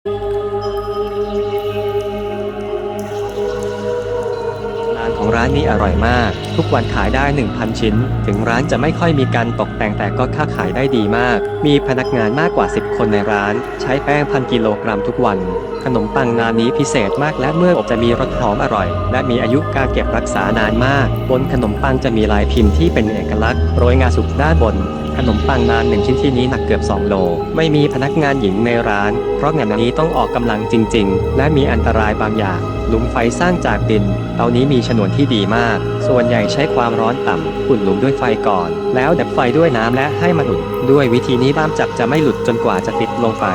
นานของร้านนี้อร่อยมาก ทุกวันขายได้ 1,000 ชิ้น ถึงร้านจะไม่ค่อยมีการตกแต่งแต่ก็ค้าขายได้ดีมาก มีพนักงานมากกว่า 10 คนในร้าน ใช้แป้งพันกิโลกรัมทุกวัน ขนมปังนานนี้พิเศษมากและเมื่ออบจะมีรสหอมอร่อย และมีอายุการเก็บรักษานานมาก บนขนมปังจะมีลายพิมพ์ที่เป็นเอกลักษณ์โรยงาสุกด้านบน ขนมปังนานหนึ่งชิ้นที่นี้หนักเกือบ 2 โล ไม่มีพนักงานหญิงในร้าน เพราะงานนี้ต้องออกกำลังจริง ๆ และมีอันตรายบางอย่าง หลุมไฟสร้างจากดิน เตานี้มีฉนวนที่ดีมาก ส่วนใหญ่ใช้ความร้อนต่ำอุ่นหลุมด้วยไฟก่อน แล้วดับไฟด้วยน้ำและให้มันอุ่น ด้วยวิธีนี้บ้ามจับจะไม่หลุดจนกว่าจะติดลงไป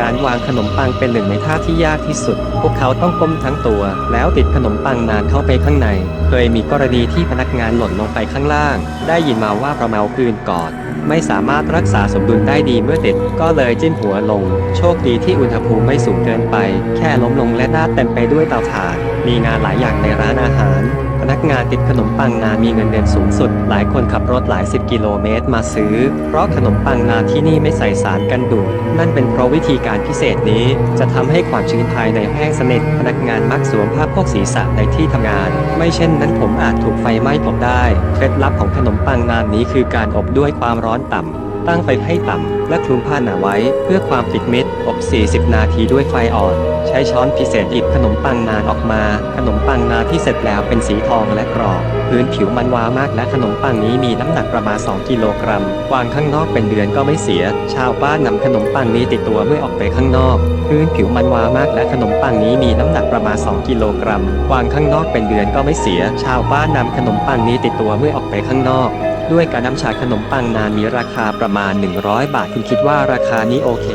การวางขนมปังเป็นหนึ่งในท่าที่ยากที่สุด พวกเขาต้องก้มทั้งตัว แล้วติดขนมปังนานเข้าไปข้างใน เคยมีกรณีที่พนักงานหล่นลงไปข้างล่าง ได้ยินมาว่าประเมาคืนก่อน ไม่สามารถรักษาสมดุลได้ดีเมื่อติด ก็เลยจิ้มหัวลง โชคดีที่อุณหภูมิไม่สูงเกินไป แค่ล้มลงและหน้าเต็มไปด้วยเตาถ่าน มีงานหลายอย่างในร้านอาหาร พนักงานติดขนมปังนามีเงินเดือนสูงสุด หลายคนขับรถหลายสิบกิโลเมตรมาซื้อ เพราะขนมปังนาที่นี่ไม่ใส่สารกันดูด นั่นเป็นเพราะวิธีการพิเศษนี้ จะทำให้ความชื้นภายในแห้งสนิทพนักงานมักสวมผ้าโพกศีรษะในที่ทำงาน ไม่เช่นนั้นผมอาจถูกไฟไหม้ผมได้ เคล็ดลับของขนมปังนานนี้คือการอบด้วยความร้อนต่ำ ตั้งไฟให้ต่ำและคลุมผ้าหนาไว้ เพื่อความติดมิดอบ 40 นาทีด้วยไฟอ่อน ใช้ช้อนพิเศษหยิบขนมปังนานออกมา ขนมปังนานที่เสร็จแล้วเป็นสีทองและกรอบ พื้นผิวมันวามากและขนมปังนี้มีน้ำหนักประมาณ 2 กิโลกรัม วางข้างนอกเป็นเดือนก็ไม่เสีย ชาวบ้านนำขนมปังนี้ติดตัวเมื่อออกไปข้างนอก พื้นผิวมันวามากและขนมปังนี้มีน้ำหนักประมาณ 2 กิโลกรัม วางข้างนอกเป็นเดือนก็ไม่เสีย ชาวบ้านนำขนมปังนี้ติดตัวเมื่อออกไปข้างนอก ด้วยการนำชาขนมปังนานมีราคาประมาณ 100 บาทคุณคิดว่าราคานี้โอเค